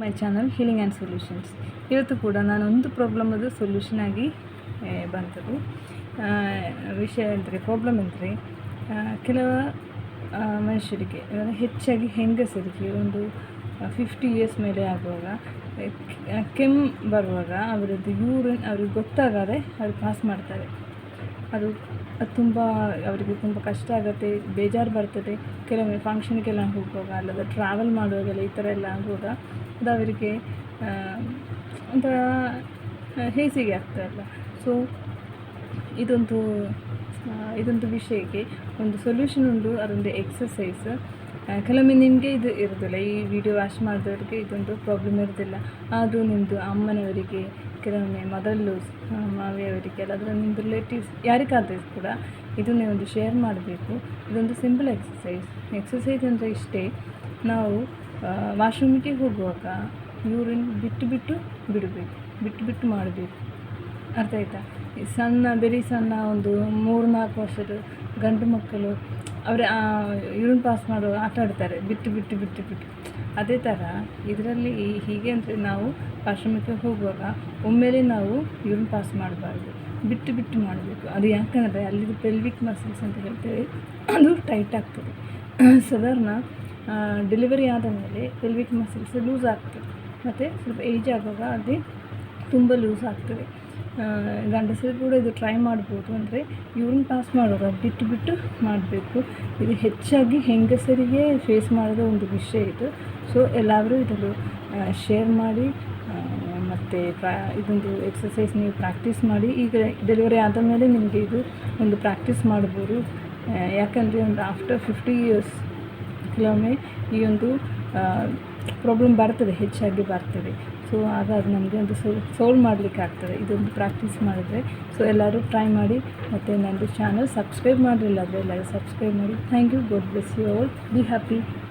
My channel healing and solutions. ಇವತ್ತು ಕೂಡ ನಾನು ಒಂದು ಪ್ರಾಬ್ಲಮದು ಸೊಲ್ಯೂಷನ್ ಆಗಿ ಬಂತದು. ಬಂತದ್ದು ವಿಷಯ ಅಂದರೆ ಪ್ರಾಬ್ಲಮ್ ಅಂದರೆ ಕೆಲವು ಮನುಷ್ಯರಿಗೆ ಹೆಚ್ಚಾಗಿ ಹೆಂಗಸರಿಗೆ ಒಂದು ಫಿಫ್ಟಿ ಇಯರ್ಸ್ ಮೇಲೆ ಆಗುವಾಗ ಕೆಮ್ಮು ಬರುವಾಗ, ಅವರದ್ದು ಯೂರಿನ್ ಅವ್ರಿಗೆ ಗೊತ್ತಾಗದೆ ಅವ್ರು ಪಾಸ್ ಮಾಡ್ತಾರೆ. ಅದು ತುಂಬ, ಅವರಿಗೆ ತುಂಬ ಕಷ್ಟ ಆಗುತ್ತೆ, ಬೇಜಾರು ಬರ್ತದೆ. ಕೆಲವೊಮ್ಮೆ ಫಂಕ್ಷನ್ಗೆಲ್ಲ ಹೋಗುವಾಗ ಅಲ್ಲದ ಟ್ರಾವೆಲ್ ಮಾಡುವಾಗೆಲ್ಲ ಈ ಥರ ಎಲ್ಲ ಆಗುವಾಗ ಅದು ಅವರಿಗೆ ಒಂಥರ ಹೇಸಿಗೆ ಆಗ್ತಾಯಿಲ್ಲ ಸೊ ಇದೊಂದು ಇದೊಂದು ವಿಷಯಕ್ಕೆ ಒಂದು ಸೊಲ್ಯೂಷನ್ ಉಂಟು, ಅದೊಂದು ಎಕ್ಸಸೈಸ್ ಕೆಲವೊಮ್ಮೆ ನಿಮಗೆ ಇದು ಇರೋದಿಲ್ಲ. ಈ ವಿಡಿಯೋ ವಾಚ್ ಮಾಡಿದವ್ರಿಗೆ ಇದೊಂದು ಪ್ರಾಬ್ಲಮ್ ಇರೋದಿಲ್ಲ. ಅದು ನಿಮ್ಮದು ಅಮ್ಮನವರಿಗೆ, ಕೆಲವೊಮ್ಮೆ ಮೊದಲು ಮಾವಿಯವರಿಗೆ, ಅಲ್ಲಾದರೆ ನಿಮ್ಮದು ರಿಲೇಟಿವ್ಸ್ ಯಾರಿಗಾದರೂ ಕೂಡ ಇದು ನೀವೊಂದು ಶೇರ್ ಮಾಡಬೇಕು. ಇದೊಂದು ಸಿಂಪಲ್ ಎಕ್ಸಸೈಸ್ ಎಕ್ಸಸೈಸ್ ಅಂದರೆ ಇಷ್ಟೇ, ನಾವು ವಾಶ್ರೂಮಿಗೆ ಹೋಗುವಾಗ ಯೂರಿನ್ ಬಿಟ್ಟು ಬಿಟ್ಟು ಬಿಡಬೇಕು. ಬಿಟ್ಟು ಬಿಟ್ಟು ಮಾಡಬೇಕು. ಅರ್ಥ ಆಯ್ತಾ? ಸಣ್ಣ ಬೆರಿ ಸಣ್ಣ ಒಂದು ಮೂರು ನಾಲ್ಕು ವರ್ಷದ ಗಂಡು ಮಕ್ಕಳು ಅವರ ಯೂರಿನ್ ಪಾಸ್ ಮಾಡೋ ಆಟ ಆಡ್ತಾರೆ, ಬಿಟ್ಟು ಬಿಟ್ಟು ಬಿಟ್ಟು ಬಿಟ್ಟು. ಅದೇ ಥರ ಇದರಲ್ಲಿ ಹೀಗೆ ಅಂದರೆ ನಾವು ಆಶ್ರಮಕ್ಕೆ ಹೋಗುವಾಗ ಒಮ್ಮೆಲೆ ನಾವು ಯೂರಿನ್ ಪಾಸ್ ಮಾಡಬಾರ್ದು, ಬಿಟ್ಟು ಬಿಟ್ಟು ಮಾಡಬೇಕು. ಅದು ಯಾಕಂದರೆ ಅಲ್ಲಿದು ಪೆಲ್ವಿಕ್ ಮಸಲ್ಸ್ ಅಂತ ಹೇಳ್ತೇವೆ, ಅದು ಟೈಟ್ ಆಗ್ತದೆ. ಸಾಧಾರಣ ಡೆಲಿವರಿ ಆದ ಮೇಲೆ ಪೆಲ್ವಿಕ್ ಮಸಲ್ಸ್ ಲೂಸ್ ಆಗ್ತದೆ. ಮತ್ತು ಸ್ವಲ್ಪ ಏಜ್ ಆಗುವಾಗ ಅದೇ ತುಂಬ ಲೂಸ್ ಆಗ್ತದೆ. ಗಂಡಸರು ಕೂಡ ಇದು ಟ್ರೈ ಮಾಡ್ಬೋದು ಅಂದರೆ ಯೂರಿನ್ ಪಾಸ್ ಮಾಡುವಾಗ ಬಿಟ್ಟು ಬಿಟ್ಟು ಮಾಡಬೇಕು. ಇದು ಹೆಚ್ಚಾಗಿ ಹೆಂಗಸರಿಗೆ ಫೇಸ್ ಮಾಡೋದು ಒಂದು ವಿಷಯ ಇದು. ಸೊ ಎಲ್ಲರೂ ಇದನ್ನು ಶೇರ್ ಮಾಡಿ ಮತ್ತು ಪ್ರಾ ಇದೊಂದು ಎಕ್ಸಸೈಸ್ ನೀವು ಪ್ರಾಕ್ಟೀಸ್ ಮಾಡಿ. ಈಗ ಡೆಲಿವರಿ ಆದ ಮೇಲೆ ನಿಮಗೆ ಇದು ಒಂದು ಪ್ರಾಕ್ಟೀಸ್ ಮಾಡ್ಬೋದು. ಯಾಕಂದರೆ ಒಂದು ಆಫ್ಟರ್ ಫಿಫ್ಟಿ ಇಯರ್ಸ್ ಕೆಲವೊಮ್ಮೆ ಈ ಒಂದು ಪ್ರಾಬ್ಲಮ್ ಬರ್ತದೆ, ಹೆಚ್ಚಾಗಿ ಬರ್ತದೆ. ಸೊ ಆಗ ಅದು ನಮಗೆ ಒಂದು ಸೋಲ್ ಸೋಲ್ವ್ ಮಾಡಲಿಕ್ಕೆ ಆಗ್ತದೆ. ಇದೊಂದು ಪ್ರಾಕ್ಟೀಸ್ ಮಾಡಿದ್ರೆ. ಸೊ ಎಲ್ಲರೂ ಟ್ರೈ ಮಾಡಿ. ಮತ್ತು ನನ್ನದು ಚಾನಲ್ ಸಬ್ಸ್ಕ್ರೈಬ್ ಮಾಡಲಿಲ್ಲ ಆದರೆ ಎಲ್ಲರೂ ಸಬ್ಸ್ಕ್ರೈಬ್ ಮಾಡಿ. Thank you God bless you all be happy